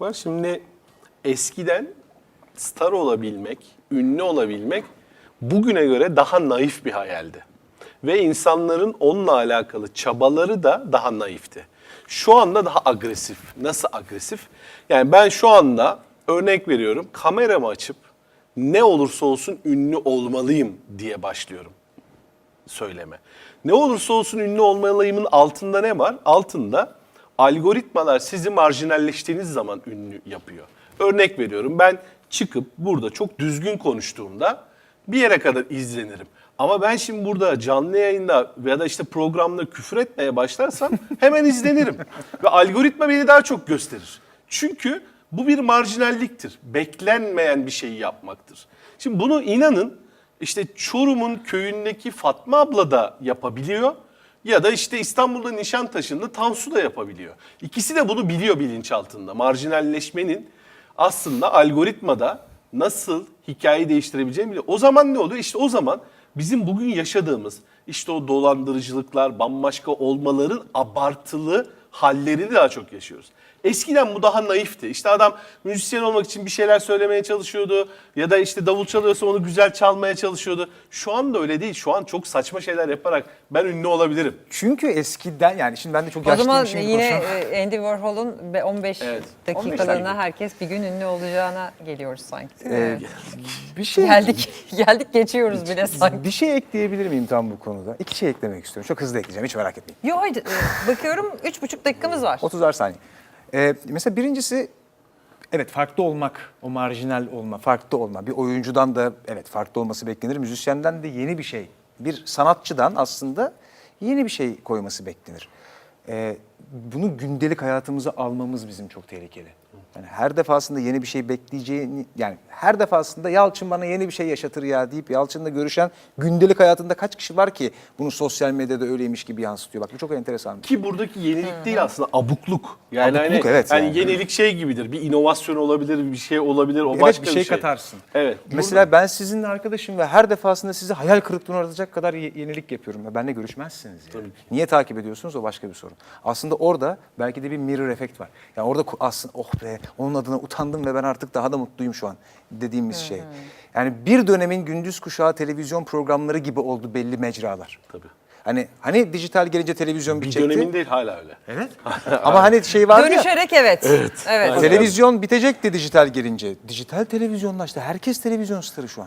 var. Şimdi eskiden star olabilmek, ünlü olabilmek bugüne göre daha naif bir hayaldi. Ve insanların onunla alakalı çabaları da daha naifti. Şu anda daha agresif. Nasıl agresif? Yani ben şu anda örnek veriyorum kameramı açıp ne olursa olsun ünlü olmalıyım diye başlıyorum söyleme. Ne olursa olsun ünlü olmalıyımın altında ne var? Altında algoritmalar sizi marjinalleştiğiniz zaman ünlü yapıyor. Örnek veriyorum ben çıkıp burada çok düzgün konuştuğumda bir yere kadar izlenirim. Ama ben şimdi burada canlı yayında ya da işte programda küfür etmeye başlarsam hemen izlenirim. Ve algoritma beni daha çok gösterir. Çünkü bu bir marjinalliktir. Beklenmeyen bir şeyi yapmaktır. Şimdi bunu inanın işte Çorum'un köyündeki Fatma abla da yapabiliyor. Ya da işte İstanbul'da Nişantaşı'nda Tansu da yapabiliyor. İkisi de bunu biliyor bilinçaltında. Marjinalleşmenin aslında algoritmada nasıl hikayeyi değiştirebileceğini biliyor. O zaman ne oluyor? İşte o zaman bizim bugün yaşadığımız işte o dolandırıcılıklar, bambaşka olmaların abartılı hallerini daha çok yaşıyoruz. Eskiden bu daha naifti. İşte adam müzisyen olmak için bir şeyler söylemeye çalışıyordu ya da işte davul çalıyorsa onu güzel çalmaya çalışıyordu. Şu anda öyle değil. Şu an çok saçma şeyler yaparak ben ünlü olabilirim. Çünkü eskiden yani şimdi ben de çok O zaman yaşlıyım şimdi yine konuşamam. e, Andy Warhol'un be- 15 Evet. 15 dakikalığına dakika. herkes bir gün ünlü olacağına geliyoruz sanki. Ee, bir şey geldik geldik geçiyoruz bile sanki. bir şey ekleyebilir miyim tam bu konuda? İki şey eklemek istiyorum. Çok hızlı ekleyeceğim hiç merak etmeyin. Yo haydi, e, bakıyorum üç buçuk dakikamız var. 30'ar saniye. Ee, mesela birincisi evet farklı olmak, o marjinal olma, farklı olma. Bir oyuncudan da evet farklı olması beklenir. Müzisyenden de yeni bir şey, bir sanatçıdan aslında yeni bir şey koyması beklenir. Ee, bunu gündelik hayatımıza almamız bizim çok tehlikeli. Yani her defasında yeni bir şey bekleyeceğini, yani her defasında Yalçın bana yeni bir şey yaşatır ya deyip Yalçın'la görüşen gündelik hayatında kaç kişi var ki bunu sosyal medyada öyleymiş gibi yansıtıyor. Bak bu çok enteresan. Ki buradaki yenilik değil aslında abukluk. Yani Abukluk, hani, evet hani yani. yenilik şey gibidir. Bir inovasyon olabilir, bir şey olabilir. O Evet, başka bir şey katarsın. Evet. Mesela ben sizinle arkadaşım ve her defasında sizi hayal kırıklığına uğratacak kadar ye- yenilik yapıyorum. Ve benimle görüşmezsiniz yani. Niye takip ediyorsunuz o başka bir sorun. Aslında orada belki de bir mirror efekt var. Yani orada aslında oh be onun adına utandım ve ben artık daha da mutluyum şu an dediğimiz şey. Yani bir dönemin gündüz kuşağı televizyon programları gibi oldu belli mecralar. Tabii. Hani hani dijital gelince televizyon bir bitecekti. dönemin değil hala öyle. Evet. Ama hani şey vardı ya. Dönüşerek evet. Evet. Aynen. Televizyon bitecekti dijital gelince. Dijital televizyonlaştı. Herkes televizyon starı şu an.